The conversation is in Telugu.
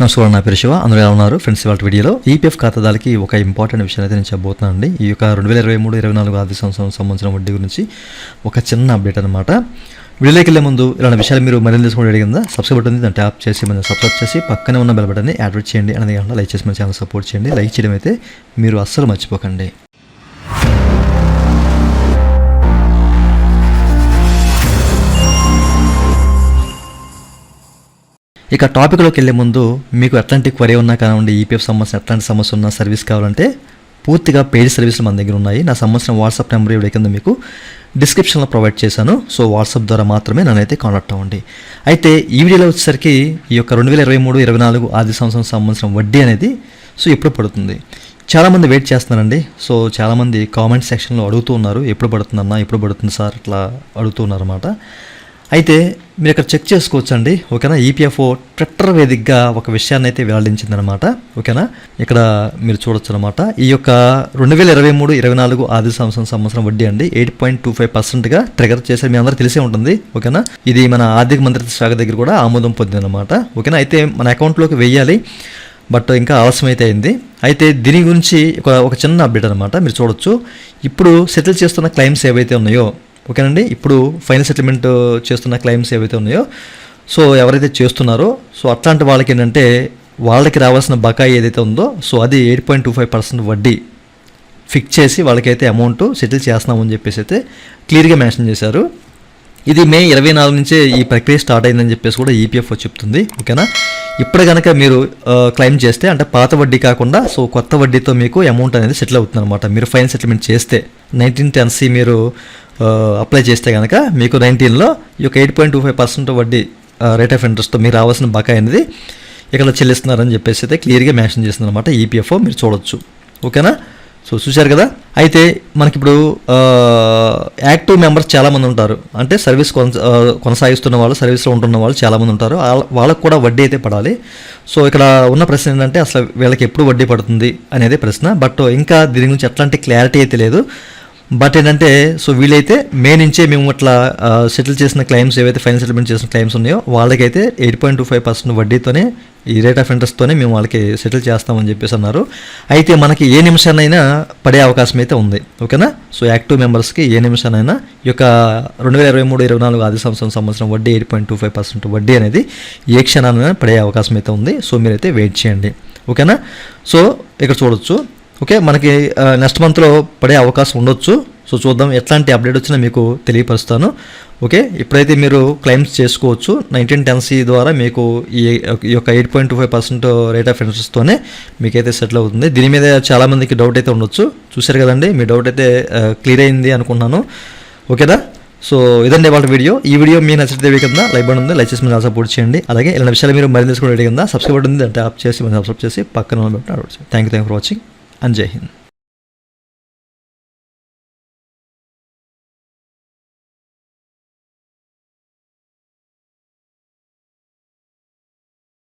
నమస్కారం నా పేరు శివ. అందరూ ఎలా ఉన్నారు? ఫ్రెండ్స్ ఇవాళ వీడియోలో ఈపీఎఫ్ ఖాతాదారులకి ఒక ఇంపార్టెంట్ విషయం అయితే నేను చెప్పబోతున్నాను అండి. ఈ యొక్క రెండు వేల ఇరవై మూడు ఇరవై నాలుగు ఆర్థిక సంవత్సరం సంబంధించిన వడ్డీ గురించి ఒక చిన్న అప్డేట్ అనమాట వీడియోకి వెళ్ళే ముందు ఇలాంటి విషయాలు మీరు మరింత తెలుసుకోవడం అడిగిందా సబ్స్క్రైబ్ బటన్ దాన్ని ట్యాప్ చేసి మనం సబ్స్క్రైబ్ చేసి పక్కనే ఉన్న బెల్ బటన్ని యాడ్ చేయండి. అనేది కాకుండా లైక్ చేసి మన ఛానల్ సపోర్ట్ చేయండి. లైక్ చేయడం అయితే మీరు అస్సలు మర్చిపోకండి. ఇక టాపిక్లోకి వెళ్ళే ముందు మీకు ఎట్లాంటి క్వరీ ఉన్నా కానివ్వండి ఈపీఎఫ్ సంబంధించిన ఎట్లాంటి సమస్య ఉన్న సర్వీస్ కావాలంటే పూర్తిగా పేజ్ సర్వీసులు మన దగ్గర ఉన్నాయి. నా సంబంధించిన వాట్సాప్ నెంబర్ ఇవి కింద మీకు డిస్క్రిప్షన్లో ప్రొవైడ్ చేశాను. సో వాట్సాప్ ద్వారా మాత్రమే నన్నైతే కాంటాక్ట్ అవ్వండి. అయితే ఈ వీడియోలో వచ్చేసరికి ఈ యొక్క రెండు వేల ఇరవై మూడు ఇరవై నాలుగు ఆది సంవత్సరం సంబంధించిన వడ్డీ అనేది సో ఎప్పుడు పడుతుంది? చాలామంది వెయిట్ చేస్తున్నారండి. సో చాలామంది కామెంట్ సెక్షన్లో అడుగుతూ ఉన్నారు. ఎప్పుడు పడుతుందన్నా ఎప్పుడు పడుతుంది సార్? అట్లా అడుగుతూ ఉన్నారన్నమాట. అయితే మీరు ఇక్కడ చెక్ చేసుకోవచ్చు అండి ఓకేనా ఈపీఎఫ్ఓ ట్విట్టర్ వేదికగా ఒక విషయాన్ని అయితే వెల్లడించిందనమాట ఓకేనా? ఇక్కడ మీరు చూడొచ్చు అనమాట ఈ యొక్క రెండు వేల ఇరవై మూడు ఇరవై నాలుగు ఆర్థిక సంవత్సరం సంవత్సరం వడ్డీ అండి ఎయిట్ పాయింట్ టూ ఫైవ్ పర్సెంట్గా ట్రిగర్ చేసే మీ అందరూ తెలిసే ఉంటుంది ఓకేనా? ఇది మన ఆర్థిక మంత్రిత్వ శాఖ దగ్గర కూడా ఆమోదం పొందిందనమాట ఓకేనా? అయితే మన అకౌంట్లోకి వెయ్యాలి బట్ ఇంకా ఆలస్యం అయితే అయింది. అయితే దీని గురించి ఒక ఒక చిన్న అప్డేట్ అనమాట మీరు చూడొచ్చు. ఇప్పుడు సెటిల్ చేస్తున్న క్లైమ్స్ ఏవైతే ఉన్నాయో ఓకేనండి? ఇప్పుడు ఫైనల్ సెటిల్మెంట్ uh, చేస్తున్న క్లైమ్స్ ఏవైతే ఉన్నాయో సో ఎవరైతే చేస్తున్నారో సో అట్లాంటి వాళ్ళకి ఏంటంటే వాళ్ళకి రావాల్సిన బకాయి ఏదైతే ఉందో సో అది eight point two five percent వడ్డీ ఫిక్స్ చేసి వాళ్ళకైతే అమౌంట్ సెటిల్ చేస్తున్నామని చెప్పేసి అయితే క్లియర్గా మెన్షన్ చేశారు. ఇది మే ఇరవై నాలుగు నుంచే ఈ ప్రక్రియ స్టార్ట్ అయిందని చెప్పేసి కూడా ఈపీఎఫ్ చెప్తుంది. ఓకేనా? ఇప్పుడు కనుక మీరు uh, క్లెయిమ్ చేస్తే అంటే పాత వడ్డీ కాకుండా సో కొత్త వడ్డీతో మీకు అమౌంట్ అనేది సెటిల్ అవుతుంది అనమాట మీరు ఫైన్ సెటిల్మెంట్ చేస్తే నైన్టీన్ టెన్సీ మీరు అప్లై చేస్తే కనుక మీకు నైన్టీన్లో ఈ యొక్క eight point two five percent వడ్డీ రేట్ ఆఫ్ ఇంట్రెస్ట్తో మీరు రావాల్సిన బకాయి అనేది ఇక్కడ చెల్లిస్తున్నారని చెప్పేసి అయితే క్లియర్గా మెన్షన్ చేస్తుంది అనమాట ఈపీఎఫ్ఓ మీరు చూడొచ్చు. ఓకేనా? సో చూశారు కదా? అయితే మనకి ఇప్పుడు యాక్టివ్ మెంబర్స్ చాలామంది ఉంటారు. అంటే సర్వీస్ కొన కొనసాగిస్తున్న వాళ్ళు సర్వీస్లో ఉంటున్న వాళ్ళు చాలామంది ఉంటారు. వాళ్ళ- వాళ్ళకు కూడా వడ్డీ అయితే పడాలి. సో ఇక్కడ ఉన్న ప్రశ్న ఏంటంటే అసలు వీళ్ళకి ఎప్పుడు వడ్డీ పడుతుంది అనేది ప్రశ్న. బట్ ఇంకా దీని గురించి ఎట్లాంటి క్లారిటీ అయితే లేదు. బట్ ఏంటంటే సో వీళ్ళైతే మే నుంచే మేము అట్లా సెటిల్ చేసిన క్లైమ్స్ ఏవైతే ఫైనల్ సెటిల్మెంట్ చేసిన క్లైమ్స్ ఉన్నాయో వాళ్ళకైతే eight point two five percent వడ్డీతోనే ఈ రేట్ ఆఫ్ ఇంట్రెస్ట్తోనే మేము వాళ్ళకి సెటిల్ చేస్తామని చెప్పేసి అన్నారు. అయితే మనకి ఏ నిమిషానైనా పడే అవకాశం అయితే ఉంది. ఓకేనా? సో యాక్టివ్ మెంబర్స్కి ఏ నిమిషానైనా ఈ యొక్క రెండు వేల ఇరవై మూడు ఇరవై నాలుగు ఆది సంవత్సరం సంవత్సరం వడ్డీ eight point two five percent వడ్డీ అనేది ఏ క్షణానైనా పడే అవకాశం అయితే ఉంది. సో మీరైతే వెయిట్ చేయండి. ఓకేనా? సో ఇక్కడ చూడొచ్చు. ఓకే మనకి నెక్స్ట్ మంత్లో పడే అవకాశం ఉండొచ్చు. సో చూద్దాం ఎట్లాంటి అప్డేట్ వచ్చినా మీకు తెలియపరుస్తాను. ఓకే ఇప్పుడైతే మీరు క్లెయిమ్స్ చేసుకోవచ్చు. నైన్టీన్ టెన్సీ ద్వారా మీకు ఈ యొక్క eight point two five percent rate of ఇంట్రెస్ట్తోనే మీకైతే సెటిల్ అవుతుంది. దీని మీద చాలామందికి డౌట్ అయితే ఉండొచ్చు. చూశారు కదండి మీ డౌట్ అయితే క్లియర్ అయింది అనుకుంటున్నాను. ఓకేనా సో ఇదండి వాళ్ళ వీడియో. ఈ వీడియో మీ నచ్చితే కింద లైక్ బటన్ ఉంది. లైక్ చేసి మీరు సపోర్ట్ చేయండి. అలాగే ఇలాంటి విషయాలు మీరు మరింత తెలుసుకోవడం కింద సబ్స్క్రైబ్ బటన్ ఉంది. దాన్ని ట్యాప్ చేసి మనం సబ్స్క్రైబ్ చేసి పక్కన thank you thank for watching and Jai